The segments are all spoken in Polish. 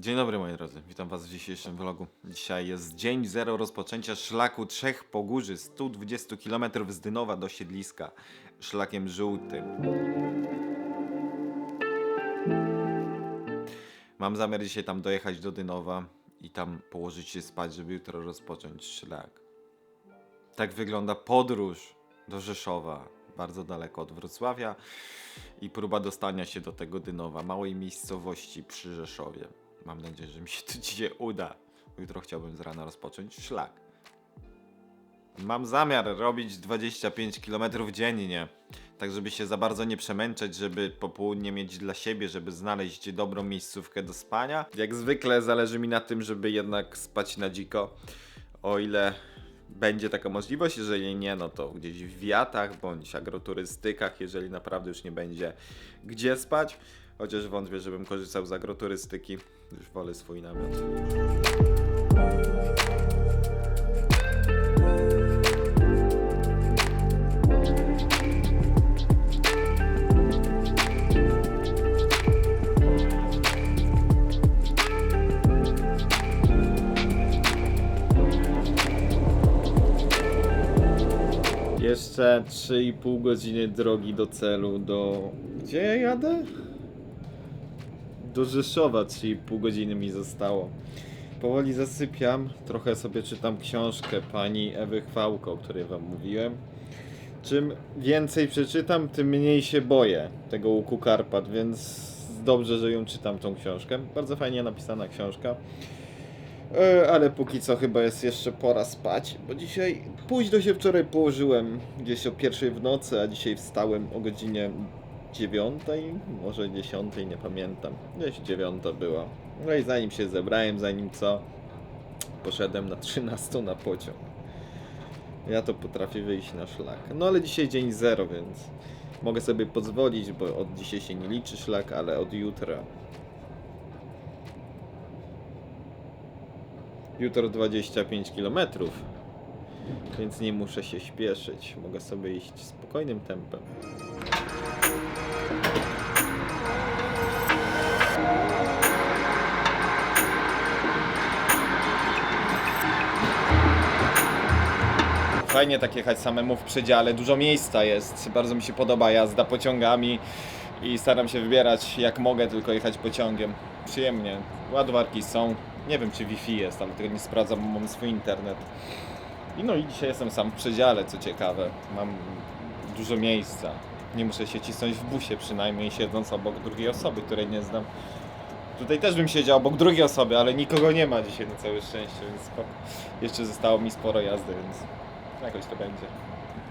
Dzień dobry moi drodzy, witam was w dzisiejszym vlogu. Dzisiaj jest dzień zero rozpoczęcia szlaku Trzech Pogórzy, 120 km z Dynowa do Siedliska, szlakiem żółtym. Mam zamiar dzisiaj tam dojechać do Dynowa i tam położyć się spać, żeby jutro rozpocząć szlak. Tak wygląda podróż do Rzeszowa, bardzo daleko od Wrocławia i próba dostania się do tego Dynowa, małej miejscowości przy Rzeszowie. Mam nadzieję, że mi się to dzisiaj uda. Jutro chciałbym z rana rozpocząć szlak. Mam zamiar robić 25 km dziennie, tak żeby się za bardzo nie przemęczać, żeby popołudnie mieć dla siebie, żeby znaleźć dobrą miejscówkę do spania. Jak zwykle zależy mi na tym, żeby jednak spać na dziko, o ile będzie taka możliwość, jeżeli nie, no to gdzieś w wiatach bądź agroturystykach, jeżeli naprawdę już nie będzie gdzie spać. Chociaż wątpię, żebym korzystał z agroturystyki. Już wolę swój namiot. Jeszcze 3,5 godziny drogi do celu, do... Gdzie ja jadę? Do Rzeszowa 3,5 godziny mi zostało. Powoli zasypiam, trochę sobie czytam książkę pani Ewy Chwałko, o której wam mówiłem. Czym więcej przeczytam, tym mniej się boję tego łuku Karpat, więc dobrze, że ją czytam tą książkę. Bardzo fajnie napisana książka. E, ale póki co chyba jest jeszcze pora spać, bo dzisiaj późno się wczoraj położyłem, gdzieś o pierwszej w nocy, a dzisiaj wstałem o godzinie dziewiątej, może dziesiątej, nie pamiętam. Gdzieś dziewiąta była. No i zanim się zebrałem, zanim co, poszedłem na 13 na pociąg. Ja to potrafię wyjść na szlak. No ale dzisiaj dzień zero, więc mogę sobie pozwolić, bo od dzisiaj się nie liczy szlak, ale od jutra Jutro 25 km, więc nie muszę się śpieszyć. Mogę sobie iść spokojnym tempem. Fajnie tak jechać samemu w przedziale, dużo miejsca jest. Bardzo mi się podoba jazda pociągami i staram się wybierać jak mogę, tylko jechać pociągiem. Przyjemnie. Ładowarki są. Nie wiem czy Wi-Fi jest, ale tego nie sprawdzam, bo mam swój internet. I no i dzisiaj jestem sam w przedziale, co ciekawe. Mam dużo miejsca. Nie muszę się cisnąć w busie przynajmniej siedząc obok drugiej osoby, której nie znam. Tutaj też bym siedział obok drugiej osoby, ale nikogo nie ma dzisiaj na całe szczęście, więc jeszcze zostało mi sporo jazdy, więc jakoś to będzie.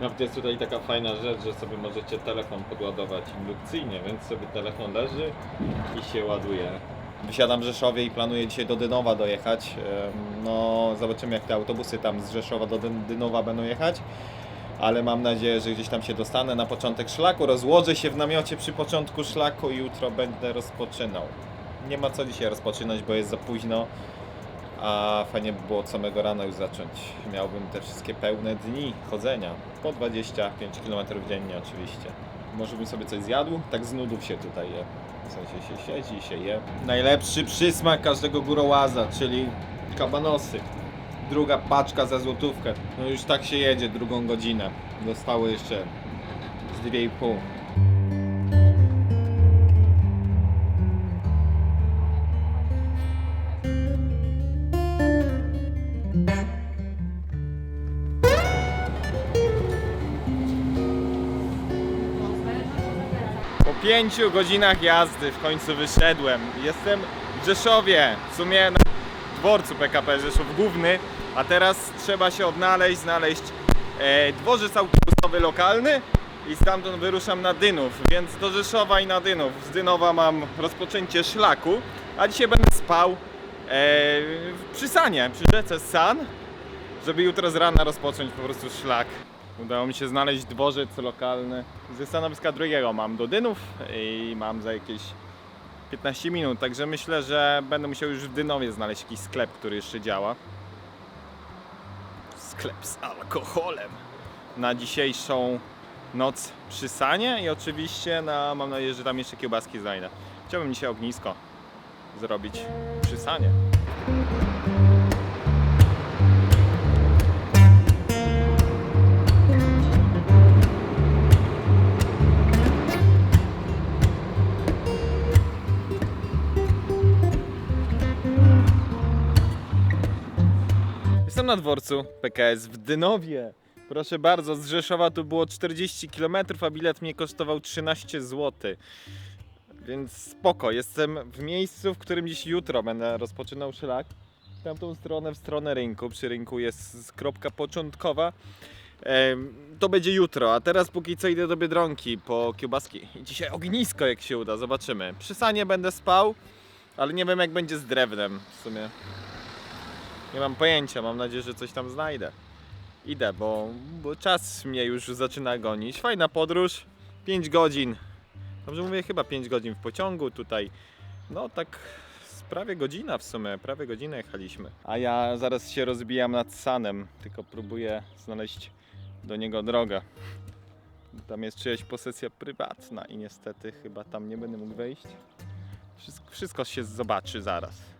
Nawet jest tutaj taka fajna rzecz, że sobie możecie telefon podładować indukcyjnie, więc sobie telefon leży i się ładuje. Wysiadam w Rzeszowie i planuję dzisiaj do Dynowa dojechać. No, zobaczymy jak te autobusy tam z Rzeszowa do Dyn- Dynowa będą jechać. Ale mam nadzieję, że gdzieś tam się dostanę na początek szlaku. Rozłożę się w namiocie przy początku szlaku i jutro będę rozpoczynał. Nie ma co dzisiaj rozpoczynać, bo jest za późno a fajnie by było od samego rana już zacząć. Miałbym te wszystkie pełne dni chodzenia, po 25 km dziennie oczywiście. Może bym sobie coś zjadł? Tak z nudów się tutaj je. W sensie się siedzi i się je. Najlepszy przysmak każdego górołaza, czyli kabanosy. Druga paczka za złotówkę. No już tak się jedzie drugą godzinę. Dostały jeszcze z 2,5. Pięciu godzinach jazdy w końcu wyszedłem. Jestem w Rzeszowie, w sumie na dworcu PKP Rzeszów Główny, a teraz trzeba się odnaleźć, znaleźć e, dworzec autobusowy lokalny i stamtąd wyruszam na Dynów, więc do Rzeszowa i na Dynów. Z Dynowa mam rozpoczęcie szlaku, a dzisiaj będę spał e, przy Sanie, przy rzece San, żeby jutro z rana rozpocząć po prostu szlak. Udało mi się znaleźć dworzec lokalny. Ze stanowiska drugiego mam do Dynów i mam za jakieś 15 minut, także myślę, że będę musiał już w Dynowie znaleźć jakiś sklep, który jeszcze działa. Sklep z alkoholem. Na dzisiejszą noc przy Sanie i oczywiście na, mam nadzieję, że tam jeszcze kiełbaski znajdę. Chciałbym dzisiaj ognisko. zrobić przysanie. Na dworcu PKS w Dynowie. Proszę bardzo, z Rzeszowa tu było 40 km, a bilet mnie kosztował 13 zł. Więc spoko, jestem w miejscu, w którym dziś jutro będę rozpoczynał szlak. W tamtą stronę, w stronę rynku. Przy rynku jest kropka początkowa. Em, To będzie jutro, a teraz póki co idę do Biedronki po kiełbaski. Dzisiaj ognisko jak się uda, zobaczymy. Przy sanie będę spał, ale nie wiem jak będzie z drewnem w sumie. Nie mam pojęcia, mam nadzieję, że coś tam znajdę. Idę, bo, bo czas mnie już zaczyna gonić. Fajna podróż, 5 godzin. Dobrze mówię, chyba 5 godzin w pociągu tutaj. No tak prawie godzina w sumie, prawie godzinę jechaliśmy. A ja zaraz się rozbijam nad Sanem, tylko próbuję znaleźć do niego drogę. Tam jest czyjaś posesja prywatna i niestety chyba tam nie będę mógł wejść. Wszystko, wszystko się zobaczy zaraz.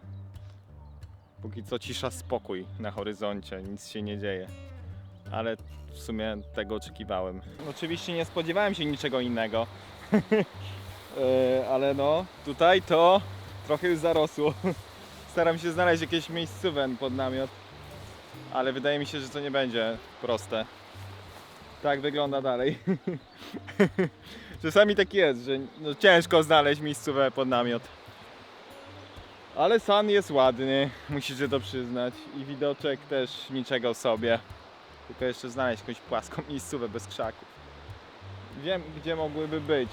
Póki co cisza, spokój na horyzoncie, nic się nie dzieje. Ale w sumie tego oczekiwałem. Oczywiście nie spodziewałem się niczego innego. E, ale no, tutaj to trochę już zarosło. Staram się znaleźć jakieś miejscówę pod namiot, ale wydaje mi się, że to nie będzie proste. Tak wygląda dalej. Czasami tak jest, że no, ciężko znaleźć miejscówę pod namiot. Ale san jest ładny, musicie to przyznać. I widoczek też niczego sobie. Tylko jeszcze znaleźć jakąś płaską miejscówę bez krzaków. Wiem, gdzie mogłyby być.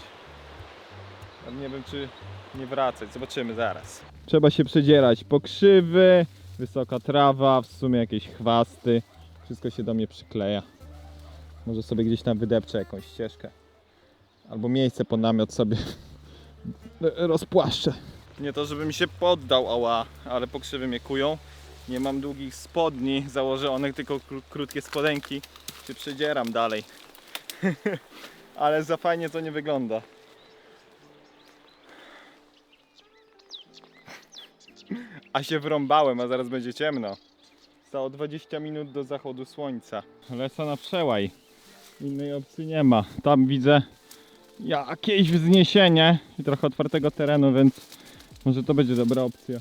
Ale nie wiem, czy nie wracać. Zobaczymy zaraz. Trzeba się przedzierać. Pokrzywy, wysoka trawa, w sumie jakieś chwasty. Wszystko się do mnie przykleja. Może sobie gdzieś tam wydepczę jakąś ścieżkę. Albo miejsce pod namiot sobie rozpłaszczę. Nie to, żeby mi się poddał, ała, ale pokrzywy mnie kują. Nie mam długich spodni założonych, tylko kró- krótkie spodenki. Się przedzieram dalej. ale za fajnie to nie wygląda. A się wrąbałem, a zaraz będzie ciemno. Zostało 20 minut do zachodu słońca. Lecę na przełaj. Innej opcji nie ma. Tam widzę jakieś wzniesienie i trochę otwartego terenu, więc może to będzie dobra opcja.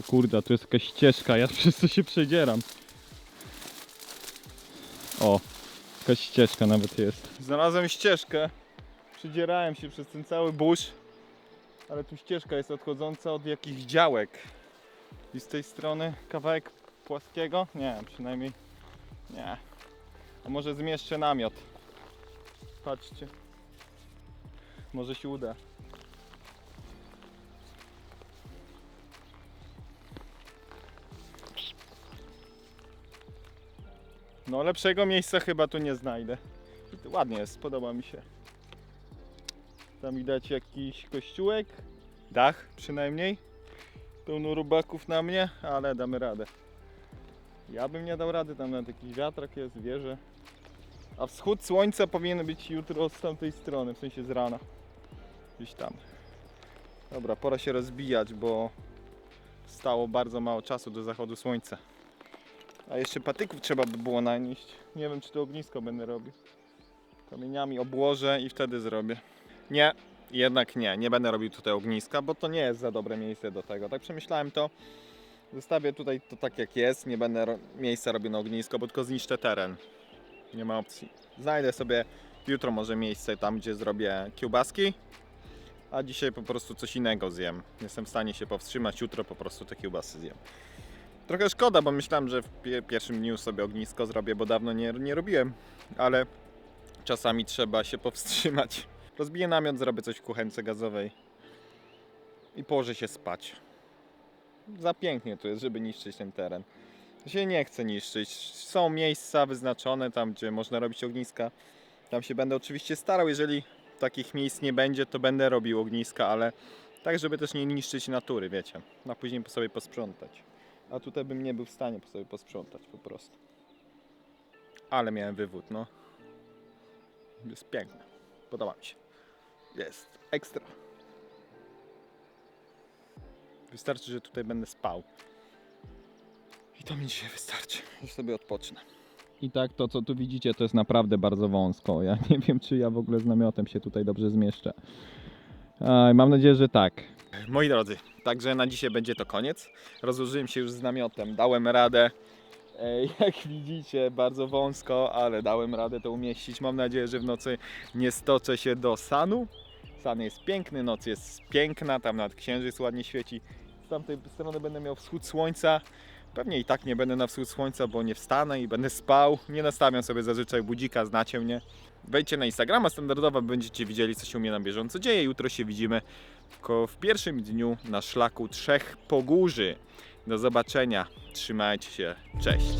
O kurde, tu jest jakaś ścieżka, ja przez to się przedzieram. O, jakaś ścieżka nawet jest. Znalazłem ścieżkę. Przedzierałem się przez ten cały burz. Ale tu ścieżka jest odchodząca od jakichś działek. I z tej strony kawałek płaskiego? Nie, przynajmniej nie. A może zmieszczę namiot. Patrzcie. Może się uda. No lepszego miejsca chyba tu nie znajdę. Ładnie jest, podoba mi się. Tam widać jakiś kościółek, dach przynajmniej. Pełno rubaków na mnie, ale damy radę. Ja bym nie dał rady, tam nawet jakiś wiatrak jest, wieże. A wschód słońca powinien być jutro z tamtej strony, w sensie z rana. Gdzieś tam. Dobra, pora się rozbijać, bo stało bardzo mało czasu do zachodu słońca. A jeszcze patyków trzeba by było nanieść. Nie wiem, czy to ognisko będę robił. Kamieniami obłożę i wtedy zrobię. Nie, jednak nie. Nie będę robił tutaj ogniska, bo to nie jest za dobre miejsce do tego. Tak przemyślałem to. Zostawię tutaj to tak jak jest. Nie będę ro- miejsca robił na ognisko, bo tylko zniszczę teren. Nie ma opcji. Znajdę sobie jutro może miejsce tam, gdzie zrobię kiełbaski. A dzisiaj po prostu coś innego zjem. Jestem w stanie się powstrzymać. Jutro po prostu te kiełbasy zjem. Trochę szkoda, bo myślałem, że w pie- pierwszym dniu sobie ognisko zrobię, bo dawno nie, nie robiłem. Ale czasami trzeba się powstrzymać. Rozbiję namiot, zrobię coś w kuchence gazowej i położę się spać. Za pięknie tu jest, żeby niszczyć ten teren. To się nie chce niszczyć. Są miejsca wyznaczone tam, gdzie można robić ogniska. Tam się będę oczywiście starał. Jeżeli takich miejsc nie będzie, to będę robił ogniska, ale tak, żeby też nie niszczyć natury, wiecie. Na później sobie posprzątać. A tutaj bym nie był w stanie sobie posprzątać po prostu. Ale miałem wywód, no. Jest piękne. Podoba mi się. Jest ekstra. Wystarczy, że tutaj będę spał. I to mi dzisiaj wystarczy. Już sobie odpocznę. I tak to, co tu widzicie, to jest naprawdę bardzo wąsko. Ja nie wiem, czy ja w ogóle z namiotem się tutaj dobrze zmieszczę. Mam nadzieję, że tak. Moi drodzy, także na dzisiaj będzie to koniec. Rozłożyłem się już z namiotem, dałem radę. Jak widzicie, bardzo wąsko, ale dałem radę to umieścić. Mam nadzieję, że w nocy nie stoczę się do Sanu. San jest piękny, noc jest piękna, tam nad księżyc ładnie świeci. Z tamtej strony będę miał wschód słońca. Pewnie i tak nie będę na wschód słońca, bo nie wstanę i będę spał. Nie nastawiam sobie zazwyczaj budzika, znacie mnie. Wejdźcie na Instagrama standardowo, będziecie widzieli, co się u mnie na bieżąco dzieje. Jutro się widzimy ko- w pierwszym dniu na szlaku Trzech Pogórzy. Do zobaczenia. Trzymajcie się. Cześć.